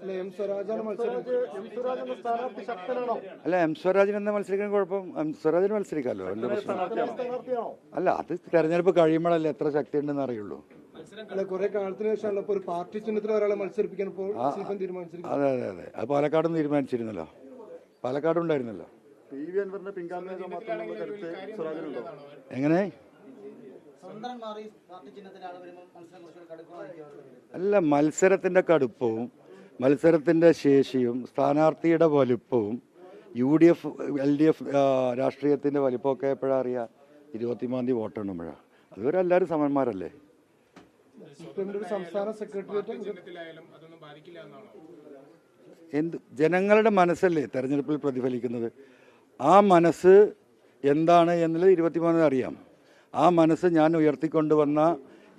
അല്ല, എം അല്ല സ്വരാജിന് എന്താ മത്സരിക്കാൻ കുഴപ്പം എം സ്വരാജിന് മത്സരിക്കാമല്ലോ എന്താ പ്രശ്നം അല്ല അത് തെരഞ്ഞെടുപ്പ് കഴിയുമ്പോഴല്ലേ എത്ര ശക്തി ഉണ്ടെന്ന് അറിയുള്ളൂ. അല്ല കുറെ കാലത്തിന് ശേഷമാണല്ലോ ഇപ്പൊ ഒരു പാർട്ടി ചിഹ്നത്തിൽ ഒരാളെ മത്സരിപ്പിക്കാൻ ഇപ്പോൾ സി പി അതെ അതെ അതെ. അത് പാലക്കാടും തീരുമാനിച്ചിരുന്നല്ലോ. പാലക്കാടും ഉണ്ടായിരുന്നല്ലോ. എങ്ങനെ? അല്ല മത്സരത്തിന്റെ കടുപ്പവും മത്സരത്തിന്റെ ശേഷിയും സ്ഥാനാർത്ഥിയുടെ വലുപ്പവും U D F L D F രാഷ്ട്രീയത്തിന്റെ വലിപ്പമൊക്കെ എപ്പോഴാണ് അറിയുക ഇരുപത്തിമൂന്നാം തീയതി വോട്ടെണ്ണുമ്പോഴാണ് അതുവരെ എല്ലാവരും സമന്മാരല്ലേ? സംസ്ഥാന സെക്രട്ടേറിയറ്റ് എന്ത് ജനങ്ങളുടെ മനസ്സല്ലേ തെരഞ്ഞെടുപ്പിൽ പ്രതിഫലിക്കുന്നത്? ആ മനസ്സ് എന്താണ് എന്നുള്ളത് ഇരുപത്തിമൂന്നിന് അറിയാം. ആ മനസ്സ് ഞാൻ ഉയർത്തിക്കൊണ്ടുവന്ന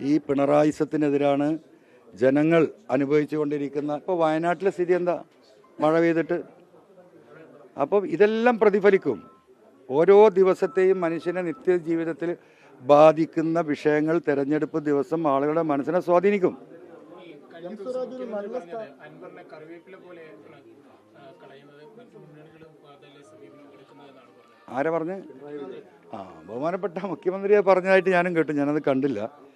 ഈ പിണറായിസത്തിനെതിരാണ് ജനങ്ങൾ അനുഭവിച്ചു കൊണ്ടിരിക്കുന്ന ഇപ്പോൾ വയനാട്ടിലെ സ്ഥിതി എന്താ? മഴ പെയ്തിട്ട്? അപ്പം ഇതെല്ലാം പ്രതിഫലിക്കും. ഓരോ ദിവസത്തെയും മനുഷ്യനെ നിത്യജീവിതത്തിൽ ബാധിക്കുന്ന വിഷയങ്ങൾ തെരഞ്ഞെടുപ്പ് ദിവസം ആളുകളുടെ മനസ്സിനെ സ്വാധീനിക്കും. ആരാ പറഞ്ഞ്? ആ ബഹുമാനപ്പെട്ട മുഖ്യമന്ത്രിയെ പറഞ്ഞതായിട്ട് ഞാനും കേട്ടു. ഞാനത് കണ്ടില്ല.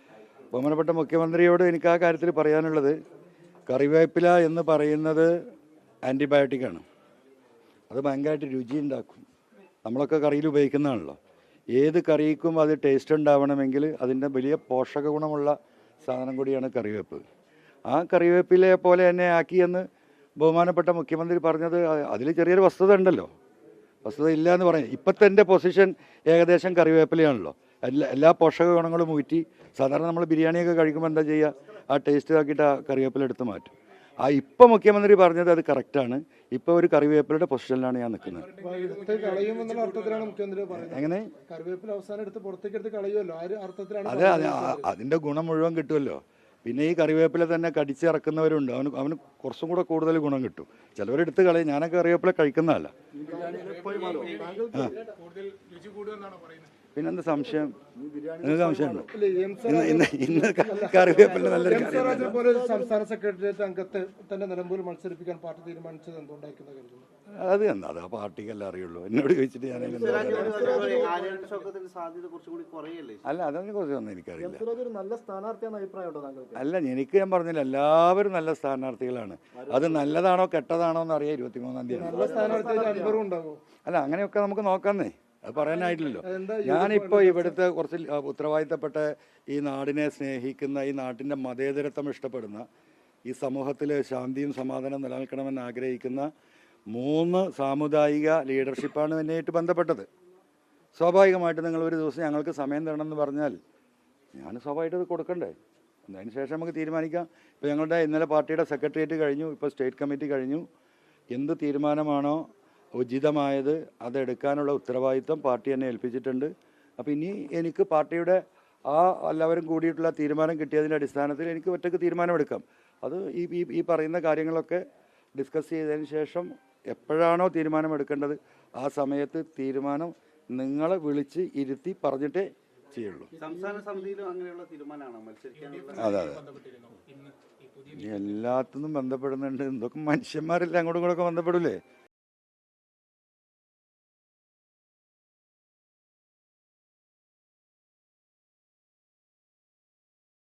ബഹുമാനപ്പെട്ട മുഖ്യമന്ത്രിയോട് എനിക്ക് ആ കാര്യത്തിൽ പറയാനുള്ളത് കറിവേപ്പില എന്ന് പറയുന്നത് ആന്റിബയോട്ടിക്കാണ് അത് ഭയങ്കരമായിട്ട് രുചി ഉണ്ടാക്കും. നമ്മളൊക്കെ കറിയിൽ ഉപയോഗിക്കുന്നതാണല്ലോ. ഏത് കറിക്കും അത് ടേസ്റ്റ് ഉണ്ടാവണമെങ്കിൽ അതിന്റെ വലിയ പോഷക ഗുണമുള്ള സാധനം കൂടിയാണ് കറിവേപ്പ്. ആ കറിവേപ്പിലെ പോലെ തന്നെ ആക്കിയെന്ന് ബഹുമാനപ്പെട്ട മുഖ്യമന്ത്രി പറഞ്ഞത് അതിൽ ചെറിയൊരു വസ്തുത ഉണ്ടല്ലോ. വസ്തുത ഇല്ല എന്ന് പറയാം. ഇപ്പോഴത്തെ എന്റെ പൊസിഷൻ ഏകദേശം കറിവേപ്പിലയാണല്ലോ. എല്ലാ എല്ലാ പോഷക ഗുണങ്ങളും ഊറ്റി സാധാരണ നമ്മൾ ബിരിയാണിയൊക്കെ കഴിക്കുമ്പോൾ എന്താ ചെയ്യുക ആ ടേസ്റ്റ് ആക്കിയിട്ട് ആ കറിവേപ്പില എടുത്ത് മാറ്റും. ആ ഇപ്പം മുഖ്യമന്ത്രി പറഞ്ഞത് അത് കറക്റ്റാണ് ഇപ്പോൾ ഒരു കറിവേപ്പിലയുടെ പൊസിഷനിലാണ് ഞാൻ നിൽക്കുന്നത്. എങ്ങനെ? അതെ അതെ അതിന്റെ ഗുണം മുഴുവൻ കിട്ടുമല്ലോ. പിന്നെ ഈ കറിവേപ്പില തന്നെ കടിച്ചിറക്കുന്നവരുണ്ട്. അവന് അവന് കുറച്ചും കൂടെ കൂടുതൽ ഗുണം കിട്ടും. ചിലവരെടുത്ത് കളയും. ഞാനൊക്കെ കറിവേപ്പില കഴിക്കുന്നതല്ല. പിന്നെന്താ സംശയം? നിങ്ങൾക്ക് സംശയമുണ്ടോ? എം ഇന്ന് ഇന്ന് ഇന്ന് കറിവേപ്പില നല്ലൊരു സംസ്ഥാന സെക്രട്ടേറിയറ്റ് അംഗത്തെ തന്നെ നിലമ്പൂരിൽ മത്സരിപ്പിക്കാൻ പാർട്ടി തീരുമാനിച്ചത് എന്തുകൊണ്ടായിരിക്കുന്ന കരുതുന്നു? അത് എന്താ അത് ആ പാർട്ടിക്കല്ലേ അറിയുള്ളൂ. എന്നോട് ചോദിച്ചിട്ട് ഞാൻ അല്ല അതിനെ കുറിച്ചൊന്നും എനിക്കറിയില്ല. ഒരു നല്ല സ്ഥാനാർത്ഥിയാണെന്ന് അഭിപ്രായമുണ്ടോ താങ്കൾക്ക്? അല്ല എനിക്ക് ഞാൻ പറഞ്ഞില്ല എല്ലാവരും നല്ല സ്ഥാനാർത്ഥികളാണ്. അത് നല്ലതാണോ കെട്ടതാണോ എന്ന് അറിയാം ഇരുപത്തിമൂന്നാം തീയതി. അല്ല അങ്ങനെയൊക്കെ നമുക്ക് നോക്കാന്നേ. അത് പറയാനായിട്ടില്ലല്ലോ. ഞാനിപ്പോ ഞാനിപ്പോൾ ഇവിടുത്തെ കുറച്ച് ഉത്തരവാദിത്തപ്പെട്ട ഈ നാടിനെ സ്നേഹിക്കുന്ന ഈ നാട്ടിന്റെ മതേതരത്വം ഇഷ്ടപ്പെടുന്ന ഈ സമൂഹത്തിലെ ശാന്തിയും സമാധാനവും നിലനിൽക്കണമെന്ന് ആഗ്രഹിക്കുന്ന മൂന്ന് സാമുദായിക ലീഡർഷിപ്പാണ് എന്നെയായിട്ട് ബന്ധപ്പെട്ടത്. സ്വാഭാവികമായിട്ട് നിങ്ങൾ ഒരു ദിവസം ഞങ്ങൾക്ക് സമയം തരണം എന്ന് പറഞ്ഞാൽ ഞാൻ സ്വാഭാവികമായിട്ട് അത് കൊടുക്കണ്ടേ. അതിന് ശേഷം നമുക്ക് തീരുമാനിക്കാം. ഇപ്പോൾ ഞങ്ങളുടെ ഇന്നലെ പാർട്ടിയുടെ സെക്രട്ടേറിയറ്റ് കഴിഞ്ഞു ഇപ്പോൾ സ്റ്റേറ്റ് കമ്മിറ്റി കഴിഞ്ഞു. എന്ത് തീരുമാനമാണോ ഉചിതമായത് അതെടുക്കാനുള്ള ഉത്തരവാദിത്വം പാർട്ടി എന്നെ ഏൽപ്പിച്ചിട്ടുണ്ട്. അപ്പോൾ ഇനി എനിക്ക് പാർട്ടിയുടെ ആ എല്ലാവരും കൂടിയിട്ടുള്ള തീരുമാനം കിട്ടിയതിന്റെ അടിസ്ഥാനത്തിൽ എനിക്ക് ഒറ്റയ്ക്ക് തീരുമാനമെടുക്കാം. അത് ഈ ഈ പറയുന്ന കാര്യങ്ങളൊക്കെ ഡിസ്കസ് ചെയ്തതിന് ശേഷം എപ്പോഴാണോ തീരുമാനം എടുക്കേണ്ടത് ആ സമയത്ത് തീരുമാനം നിങ്ങളെ വിളിച്ച് ഇരുത്തി പറഞ്ഞിട്ടേ ചെയ്യുള്ളൂ. സംസ്ഥാന സമിതിയിലും അങ്ങനെയുള്ള തീരുമാനമാണോ മത്സരിക്കാനുള്ള? അതെ അതെ. എല്ലാത്തിനും ബന്ധപ്പെടുന്നുണ്ട്. എന്തൊക്കെ മനുഷ്യന്മാരെല്ലാം അങ്ങോട്ടും ഇങ്ങോട്ടൊക്കെ ബന്ധപ്പെടില്ലേ